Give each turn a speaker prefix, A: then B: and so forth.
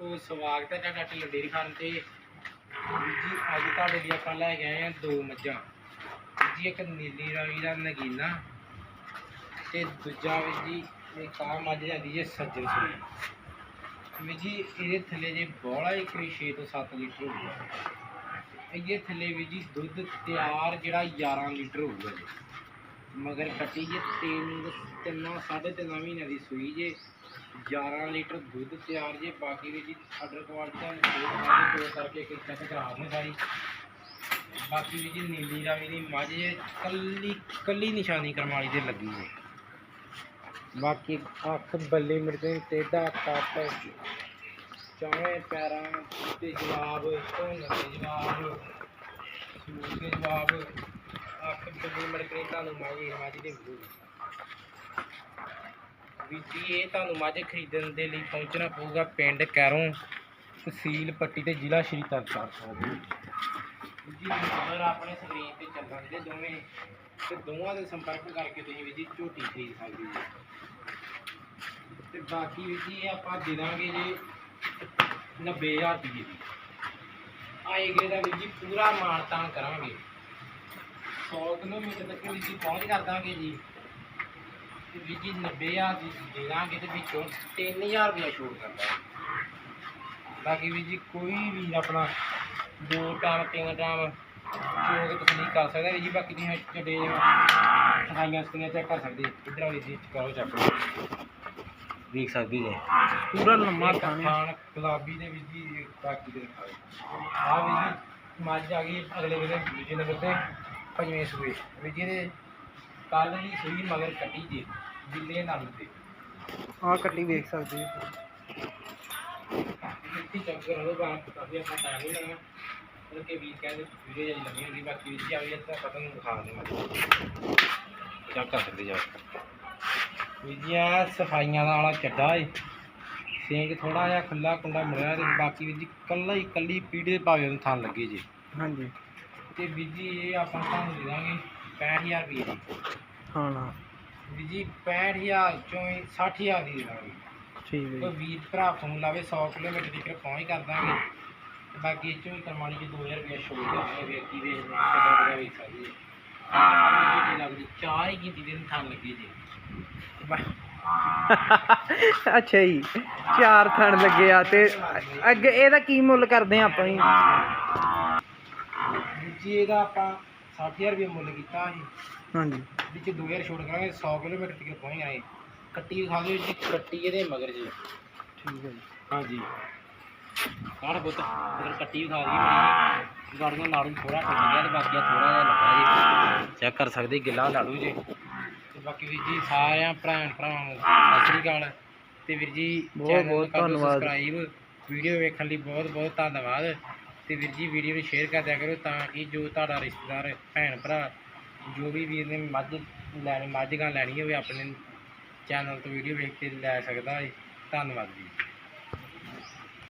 A: ਦੋਸਤੋ ਸਵਾਗਤ ਹੈ ਤੁਹਾਡਾ ਢਿੱਲੋਂ ਡੇਅਰੀ ਫਾਰਮ ਤੇ। ਜੀ, ਅੱਜ ਤੁਹਾਡੇ ਲਈ ਆਪਾਂ ਲੈ ਕੇ ਆਏ ਹਾਂ ਦੋ ਮੱਝਾਂ। ਜੀ, ਇੱਕ ਨੀਲੀ ਰਾਵੀ ਦਾ ਨਗੀਨਾ ਤੇ ਦੂਜਾ ਵੀਰ ਜੀ, ਇੱਕ ਆ ਮੱਝ ਜਾਂਦੀ ਜੇ, ਸੱਜਣ ਸੂਈ। ਵੀ ਜੀ, ਇਹਦੇ ਥੱਲੇ ਜੇ ਬੋਲਾ ਹੀ ਕੋਈ 6 ਤੋਂ 7 ਲੀਟਰ ਹੋਊਗਾ। ਇਹ ਥੱਲੇ ਵੀਰ ਜੀ, ਦੁੱਧ ਤਿਆਰ ਜਿਹੜਾ 11 ਲੀਟਰ ਹੋਊਗਾ ਜੀ। ਮਗਰ ਕੱਟੀ ਜੇ ਤਿੰਨ ਤਿੰਨਾਂ, ਸਾਢੇ ਤਿੰਨਾਂ ਮਹੀਨਿਆਂ ਦੀ ਸੂਈ ਜੇ 11 ਲੀਟਰ ਦੁੱਧ ਤਿਆਰ ਜੇ, ਬਾਕੀ ਵੀ ਜੀ ਆਰਡਰ ਕੁਆਲਿਟੀ ਦਾ ਦੋ ਕਰਕੇ ਇੱਕ ਚੈੱਕ ਕਰਾ ਦਿਓ ਸਾਰੀ। ਬਾਕੀ ਵੀ ਜੀ ਨੀਲੀ ਰਾਵੀ ਦੀ ਮੱਝ ਜੇ, ਕੱਲੀ ਕੱਲੀ ਨਿਸ਼ਾਨੀ ਕਰਮ ਵਾਲੀ ਤੇ ਲੱਗੀ ਜੇ। ਬਾਕੀ ਅੱਖ, ਬੱਲੇ ਮਿਰਦੇ ਟੇਡਾ ਕੱਟ ਚਾਹੇ ਪੈਰਾਂ ਤੇ ਜਵਾਬ, ਧੋਣ ਦੇ ਜਵਾਬ ਸੂਰ ਦੇ ਜਵਾਬ ਅੱਖ ਬੱਲੇ ਤੁਹਾਨੂੰ ਮਾਝੇ ਮਾਜੀ ਦੇ ਮਿਲੂਗੀ ਜੀ ਇਹ ਤੁਹਾਨੂੰ ਮੱਝ ਖਰੀਦਣ ਦੇ ਲਈ ਪਹੁੰਚਣਾ ਪਊਗਾ ਪਿੰਡ ਕੈਰੋਂ ਤਹਿਸੀਲ ਪੱਟੀ ਤੇ ਜ਼ਿਲ੍ਹਾ ਸ਼੍ਰੀ ਤਰਨਤਾਰਨ ਸਾਹਿਬ। ਜੀ, ਨੰਬਰ ਆਪਣੇ ਸਕਰੀਨ ਤੇ ਚੱਲਣਗੇ ਦੋਵੇਂ ਤੇ ਦੋਵਾਂ ਦੇ ਸੰਪਰਕ ਕਰਕੇ ਤੁਸੀਂ ਵੀਰ ਜੀ ਝੋਟੀ ਖਰੀਦ ਸਕਦੇ ਜੀ ਤੇ ਬਾਕੀ ਵੀਰ ਜੀ ਇਹ ਆਪਾਂ ਦੇ ਦਾਂਗੇ ਜੀ 90000 ਰੁਪਏ ਦੀ। ਆਏਗੇ ਦਾ ਵੀਰ ਜੀ ਪੂਰਾ ਮਾਣ ਤਾਣ ਕਰਾਂਗੇ। 100 ਕਿਲੋਮੀਟਰ ਤੱਕ ਵੀਰ ਜੀ ਪਹੁੰਚ ਕਰ ਦਾਂਗੇ ਜੀ ਤੇ ਵੀਰ ਜੀ 90000 ਦੀ ਦੇ ਦਾਂਗੇ ਤੇ ਵਿੱਚੋਂ 3000 ਰੁਪਇਆ ਛੋੜ ਕਰਦਾ ਬਾਕੀ ਵੀਰ ਜੀ ਕੋਈ ਵੀ ਆਪਣਾ ਦੋ ਟਾਈਮ ਤਿੰਨ ਟਾਈਮ ਚੋਗ ਤਸਲੀ ਕਰ ਸਕਦਾ ਜੀ ਬਾਕੀ ਤੁਸੀਂ ਚੱਡੇ ਸਫਾਈਆਂ ਸਫਾਈਆਂ ਚੈੱਕ ਕਰ ਸਕਦੇ ਇਧਰ ਵਾਲੀ ਜੀ ਕਰੋ ਚੈੱਕ ਦੇਖ ਸਕਦੇ ਜੀ।
B: ਪੂਰਾ ਲੰਮਾ ਥਾਣੇ
A: ਗੁਲਾਬੀ ਦੇ ਵਿੱਚ ਜੀ ਬਾਕੀ ਦੇ ਦਿਖਾਓ ਆ ਵੀ ਜੀ ਮੱਝ ਆ ਗਈ ਅਗਲੇ ਵੇਲੇ ਦੂਜੇ ਨੰਬਰ ਤੇ। ਪੰਜਵੇਂ ਸੂਏ ਵੀ ਜਿਹਦੇ ਕੱਲ ਦੀ ਸੂਈ ਮਗਰ ਕੱਟੀ ਜੀ ਜਿੱਲੇ ਨਾਲ ਤੇ।
B: ਆਹ ਕੱਟੀ ਵੇਖ ਸਕਦੇ ਹੋ।
A: ਮਿੱਟੀ ਚੱਕਰ ਹੋ ਬਾਹਰ ਕਾਫੀ ਆਪਣਾ ਟਾਈਮ ਨਹੀਂ ਲੱਗਣਾ। ਮਤਲਬ ਕਿ ਵੀਰ ਕਹਿੰਦੇ ਵੀਡੀਓ ਜਿਹੜੀ ਲੱਗੀ ਹੁੰਦੀ ਬਾਕੀ ਵੀਰ ਜੀ ਆ ਵੀ ਤਾਂ ਪਤਾ ਨੂੰ ਦਿਖਾ ਦੇ ਮੈਂ ਚੈੱਕ ਕਰ ਸਕਦੇ ਜਾ ਵੀਰ ਜੀ ਆ ਸਫਾਈਆਂ ਦਾ ਵਾਲਾ ਚੱਡਾ ਏ। ਸਿੰਗ ਥੋੜਾ ਜਿਹਾ ਖੁੱਲਾ ਕੁੰਡਾ ਮਿਲਿਆ ਤੇ ਬਾਕੀ ਵੀਰ ਜੀ ਕੱਲਾ ਹੀ ਕੱਲੀ ਪੀੜੇ ਭਾਵੇਂ ਨੂੰ ਥਾਂ ਲੱਗੇ ਜੀ।
B: ਹਾਂਜੀ।
A: ਤੇ ਵੀਰ ਜੀ ਇਹ ਆਪਾਂ ਤੁਹਾਨੂੰ ਦੇ ਦਾਂਗੇ 65000 ਰੁਪਏ ਦੀ।
B: ਹਾਂ
A: ਵੀਰ ਜੀ 65000 ਚੋਂ ਹੀ 60000 ਦੀ ਦੇ ਦਾਂਗੇ।
B: ਠੀਕ ਹੈ
A: ਕੋਈ
B: ਜੀ
A: ਵੀਰ ਭਰਾ ਫੋਨ ਲਾਵੇ 100 ਕਿਲੋਮੀਟਰ ਦੀ ਪਹੁੰਚ ਕਰ ਦਾਂਗੇ। ਤੇ ਬਾਕੀ ਇਹ ਚੋਂ ਹੀ ਕਰਮਾਣੀ ਚ 2000 ਰੁਪਏ ਛੋੜ ਦਾਂਗੇ ਵੇਖੀ ਵੇਖ ਕਿੱਦਾਂ ਕਿੱਦਾਂ ਵੇਖ ਸਕਦੇ ਜੀ ਲੱਗਦੀ ਚਾਰ ਹੀ ਗਿਣਤੀ ਦੇ ਥਾਂ ਲੱਗੀ ਜੀ। ਬਾ-
B: ਅੱਛਾ ਜੀ ਚਾਰ ਥਣ ਲੱਗੇ ਆ ਤੇ ਅੱਗੇ ਇਹਦਾ ਕੀ ਮੁੱਲ ਕਰਦੇ ਆ ਆਪਾਂ ਜੀ?
A: ਜੀ ਇਹਦਾ ਆਪਾਂ 60000 ਰੁਪਏ ਮੁੱਲ ਕੀਤਾ ਸੀ
B: ਹਾਂਜੀ।
A: ਵਿੱਚ 2000 ਛੋੜ ਕਰਾਂਗੇ 100 ਕਿਲੋਮੀਟਰ ਤੱਕ ਪਹੁੰਚ ਆਏ ਕੱਟੀ ਖਾ ਲਿਓ ਜੀ ਕੱਟੀ ਇਹਦੇ ਮਗਰ ਜੀ।
B: ਠੀਕ ਹੈ ਜੀ।
A: ਹਾਂਜੀ। ਕਾੜ ਬੁੱਤ ਅਗਰ ਕੱਟੀ ਖਾ ਹੈ ਗਾੜੀਆਂ ਨਾੜੂ ਥੋੜਾ ਟੁੱਟ ਗਿਆ ਤੇ ਬਾਕੀ ਥੋੜਾ ਜਿਹਾ ਲੱਗਾ ਜੀ। ਚੈੱਕ ਕਰ ਸਕਦੇ ਗਿੱਲਾ ਨਾੜੂ ਜੀ। ਤੇ ਬਾਕੀ ਵੀਰ ਜੀ ਸਾਰਿਆਂ ਭੈਣ ਭਰਾਵਾਂ ਨੂੰ ਸਤਿ ਸ੍ਰੀ ਅਕਾਲ। ਤੇ ਵੀਰ ਜੀ
B: ਬਹੁਤ- ਬਹੁਤ ਧੰਨਵਾਦ।
A: ਵੀਡੀਓ ਵੇਖਣ ਲਈ ਬਹੁਤ ਬਹੁਤ ਧੰਨਵਾਦ। ਤੇ ਵੀਰ ਜੀ ਵੀਡੀਓ ਨੂੰ ਸ਼ੇਅਰ ਕਰ ਦਿਆ ਕਰੋ ਤਾਂ ਕਿ ਜੋ ਤੁਹਾਡਾ ਰਿਸ਼ਤੇਦਾਰ, ਭੈਣ ਭਰਾ, ਜੋ ਵੀ ਵੀਰ ਨੇ ਮੱਝ ਲੈਣੀ, ਮੱਝ ਗਾਂ ਲੈਣੀ ਹੋਵੇ, ਆਪਣੇ ਚੈਨਲ ਤੋਂ ਵੀਡੀਓ ਵੇਖ ਕੇ ਲੈ ਸਕਦਾ ਹੈ ਧੰਨਵਾਦ ਜੀ।